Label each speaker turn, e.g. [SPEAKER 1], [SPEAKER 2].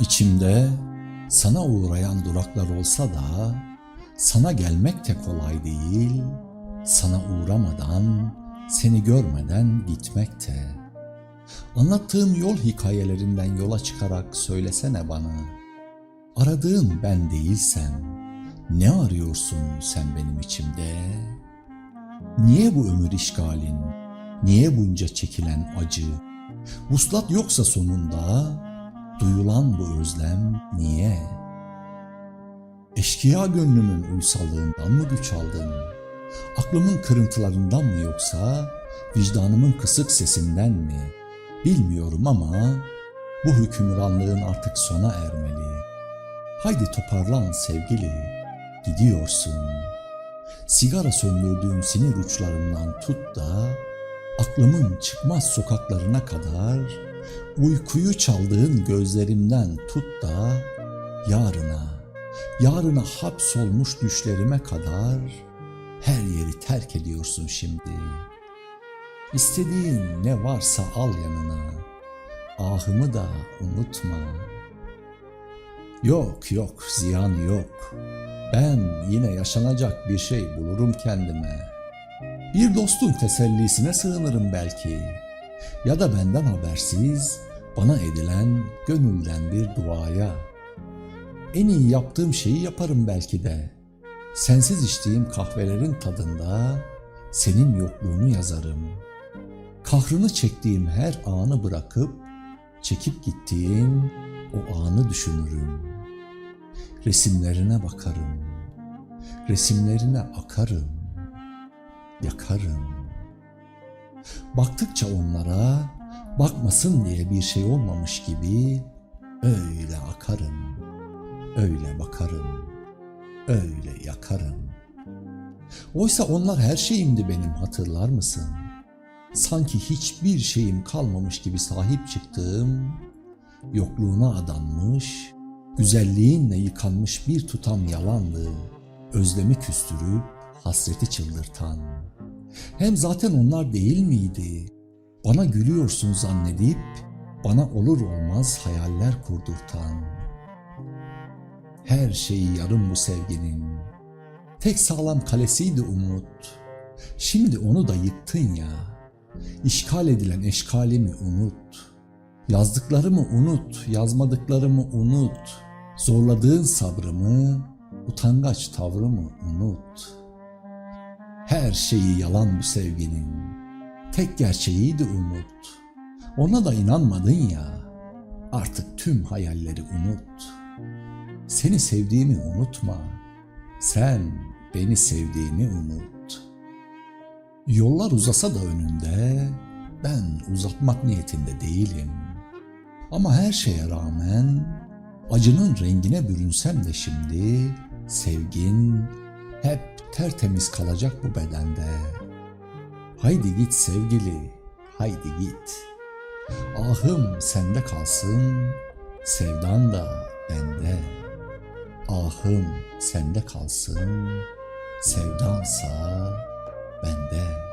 [SPEAKER 1] İçimde sana uğrayan duraklar olsa da sana gelmek de kolay değil. Sana uğramadan, seni görmeden gitmek de. Anlattığım yol hikayelerinden yola çıkarak söylesene bana. Aradığın ben değilsem ne arıyorsun sen benim içimde? Niye bu ömür işgalin? Niye bunca çekilen acı? Vuslat yoksa sonunda duyulan bu özlem niye? Eşkıya gönlümün uysallığından mı güç aldın? Aklımın kırıntılarından mı yoksa vicdanımın kısık sesinden mi? Bilmiyorum ama bu hükümranlığın artık sona ermeli. Haydi toparlan sevgili, gidiyorsun. Sigara söndürdüğüm sinir uçlarımdan tut da aklımın çıkmaz sokaklarına kadar uykuyu çaldığın gözlerimden tut da yarına, yarına hapsolmuş düşlerime kadar her yeri terk ediyorsun şimdi. İstediğin ne varsa al yanına, ahımı da unutma. Yok yok ziyan yok, ben yine yaşanacak bir şey bulurum kendime. Bir dostun tesellisine sığınırım belki. Ya da benden habersiz bana edilen gönülden bir duaya. En iyi yaptığım şeyi yaparım belki de. Sensiz içtiğim kahvelerin tadında senin yokluğunu yazarım. Kahrını çektiğim her anı bırakıp çekip gittiğin o anı düşünürüm. Resimlerine bakarım. Resimlerine akarım. Yakarım. Baktıkça onlara bakmasın diye bir şey olmamış gibi öyle akarım. Öyle bakarım. Öyle yakarım. Oysa onlar her şeyimdi benim hatırlar mısın? Sanki hiçbir şeyim kalmamış gibi sahip çıktığım, yokluğuna adanmış, güzelliğinle yıkanmış bir tutam yalandı. Özlemi küstürüp hasreti çıldırtan. Hem zaten onlar değil miydi? Bana gülüyorsun zannedip bana olur olmaz hayaller kurdurtan. Her şeyi yarım bu sevginin. Tek sağlam kalesiydi umut. Şimdi onu da yıktın ya. İşgal edilen eşkalimi unut. Yazdıklarımı unut, yazmadıklarımı unut. Zorladığın sabrımı, utangaç tavrımı unut. Her şeyi yalan bu sevginin. Tek gerçeğiydi umut. Ona da inanmadın ya. Artık tüm hayalleri unut. Seni sevdiğimi unutma. Sen beni sevdiğini unut. Yollar uzasa da önünde ben uzatmak niyetinde değilim. Ama her şeye rağmen acının rengine bürünsem de şimdi sevgin hep tertemiz kalacak bu bedende. Haydi git sevgili, haydi git. Ahım sende kalsın, sevdan da bende. Ahım sende kalsın, sevdansa bende.